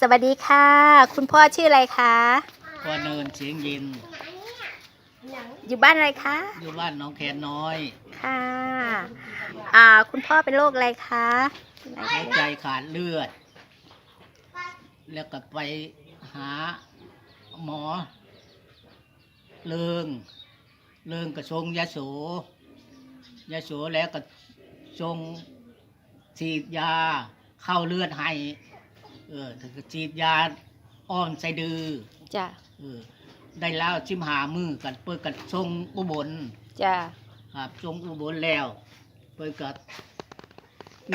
สวัสดีค่ะ คุณพ่อชื่ออะไรคะพ่อเนินเสียงเย็นอยู่บ้านอะไรคะ อยู่บ้านหน้องแคนน้อยค่ะ อ่า คุณพ่อเป็นโรคอะไรคะหัวใจขาดเลือด แล้วก็ไปหาหมอ เลิง เลิงกระทรงยาโสยาโสแล้วก็ทรงฉีดยาเข้าเลือดให้ เออถึงก็ฉีดยาอ้อมไสดือจ้ะเออได้แล้วชิมหามือกันเปิดกันทรงอุบล จ้ะครับทรงอุบลแล้วเปิดกับ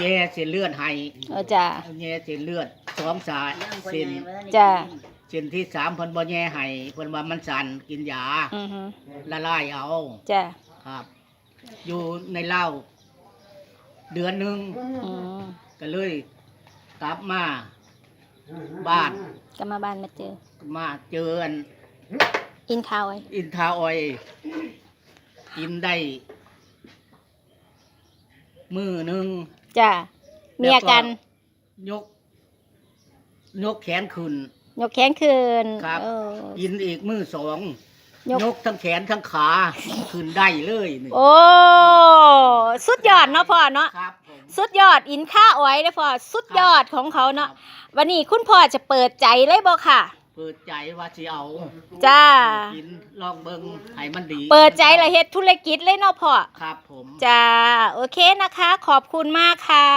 แย่เส้นเลือดให้เออจ้ะ แย่เส้นเลือดสองสายเส้นจ้ะ เส้นที่สามเพิ่นบ่แย่ให้เพิ่นว่ามันสั่นกินยาอือฮึละลายเอาจ้ะครับ อยู่ในเหล้าเดือนหนึ่งอืมก็เลยกลับมา บ้านก็มาบ้านมาเจอ มาเจออันอินข้าวไว้อินทาออยกินได้มือหนึ่งจ้ะมีอาการยก ยกแขนขึ้น ยกแขนคืนครับ เออ กินอีกมือสองยก ยกทั้งแขนทั้งขาขึ้นได้เลยนี่โอ้ สุดยอดเนาะพ่อเนาะครับผม สุดยอดอินค่าอ้อยเด้อพ่อสุดยอดของเขาเนาะครับวันนี้คุณพ่อจะเปิดใจเลยบ่ค่ะ เปิดใจว่าสิเอาจ้ากินลองเบิ่งให้มันดี เปิดใจละเฮ็ดธุรกิจเลยเนาะพ่อครับผมจ้าโอเคนะคะ ขอบคุณมากค่ะ